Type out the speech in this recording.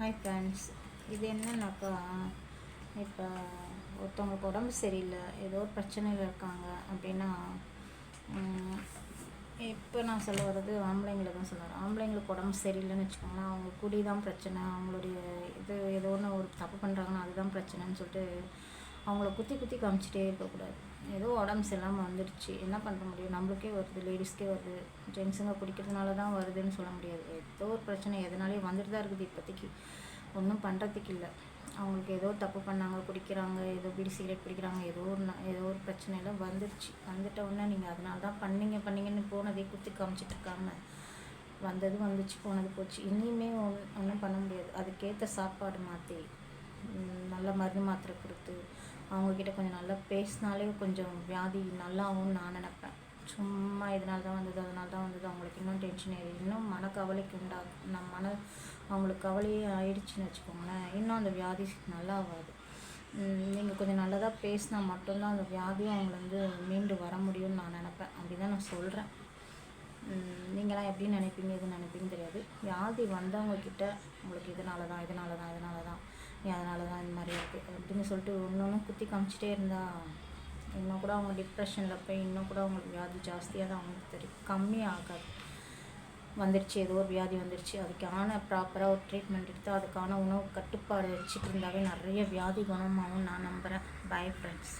Hi friends இது என்னன்னாக்கா இப்போ ஒருத்தவங்களுக்கு உடம்பு சரியில்லை ஏதோ ஒரு பிரச்சனையில் இருக்காங்க அப்படின்னா இப்போ நான் சொல்ல வர்றது ஆம்பளைங்களை தான் சொல்லுவேன் ஆம்பளைங்களுக்கு உடம்பு சரியில்லைன்னு வச்சுக்கோங்களேன் அவங்க குடி தான் பிரச்சனை அவங்களுடைய இது ஏதோ ஒன்று ஒரு தப்பு பண்ணுறாங்கன்னா அதுதான் பிரச்சனைன்னு சொல்லிட்டு அவங்கள குத்தி குத்தி காமிச்சிட்டே இருக்கக்கூடாது. ஏதோ உடம்பு சரியில்லாமல் வந்துடுச்சு என்ன பண்ண முடியும்? நம்மளுக்கே வருது. லேடிஸ்க்கே வருது. ஜென்ஸுங்க குடிக்கிறதுனால தான் வருதுன்னு சொல்ல முடியாது. ஏதோ ஒரு பிரச்சனை எதனாலேயும் வந்துட்டு தான் இருக்குது இப்போதைக்கு. ஒன்றும் பண்ணுறதுக்கு இல்லை. அவங்களுக்கு ஏதோ தப்பு பண்ணாங்க குடிக்கிறாங்க ஏதோ பிடி சிகரெட் பிடிக்கிறாங்க ஏதோ ஒரு ஏதோ ஒரு பிரச்சனையெல்லாம் வந்துடுச்சு வந்துட்ட உடனே நீங்கள் அதனால தான் பண்ணீங்க பண்ணீங்கன்னு போனதே குத்தி காமிச்சிட்ருக்காங்க வந்தது வந்துச்சு போனது போச்சு. இனிமே ஒன்றும் பண்ண முடியாது. அதுக்கேற்ற சாப்பாடு மாற்றி நல்ல மருந்து மாத்திரை கொடுத்து அவங்கக்கிட்ட கொஞ்சம் நல்லா பேசினாலே கொஞ்சம் வியாதி நல்லாவும் நான் நினப்பேன். சும்மா இதனால தான் வந்தது அதனால தான் வந்தது. அவங்களுக்கு இன்னும் டென்ஷன் ஏறி இன்னும் மனக்கவலைக்கு உண்டாகும் நம்ம மன அவங்களுக்கு கவலையே ஆயிடுச்சுன்னு வச்சுக்கோங்களேன். இன்னும் அந்த வியாதி நல்லா ஆகாது நீங்கள் கொஞ்சம் நல்லதாக பேசினா மட்டும்தான் அந்த வியாதியும் அவங்கள வந்து மீண்டு வர முடியும்னு நான் நினப்பேன். அப்படி தான் நான் சொல்கிறேன் நீங்களாம் எப்படி நினைப்பீங்க எது நினைப்பீங்கன்னு தெரியாது. வியாதி வந்தவங்கக்கிட்ட உங்களுக்கு இதனால தான் இதனால தான் இதனால தான் அதனால தான் இந்த மாதிரி இருக்குது அப்படின்னு சொல்லிட்டு இன்னொன்று குத்தி காமிச்சிட்டே இருந்தால் இன்னும் கூட அவங்க டிப்ரெஷனில் போய் இன்னும் கூட அவங்களுக்கு வியாதி ஜாஸ்தியாக தான் அவங்களுக்கு தெரியும். கம்மி ஆகாது. வந்துடுச்சு ஏதோ ஒரு வியாதி வந்துடுச்சு அதுக்கான ப்ராப்பராக ஒரு ட்ரீட்மெண்ட் எடுத்து அதுக்கான உணவு கட்டுப்பாடு வச்சுட்டு இருந்தாவே நிறைய வியாதி குணமாகவும் நான் நம்புகிறேன் பை ஃப்ரெண்ட்ஸ்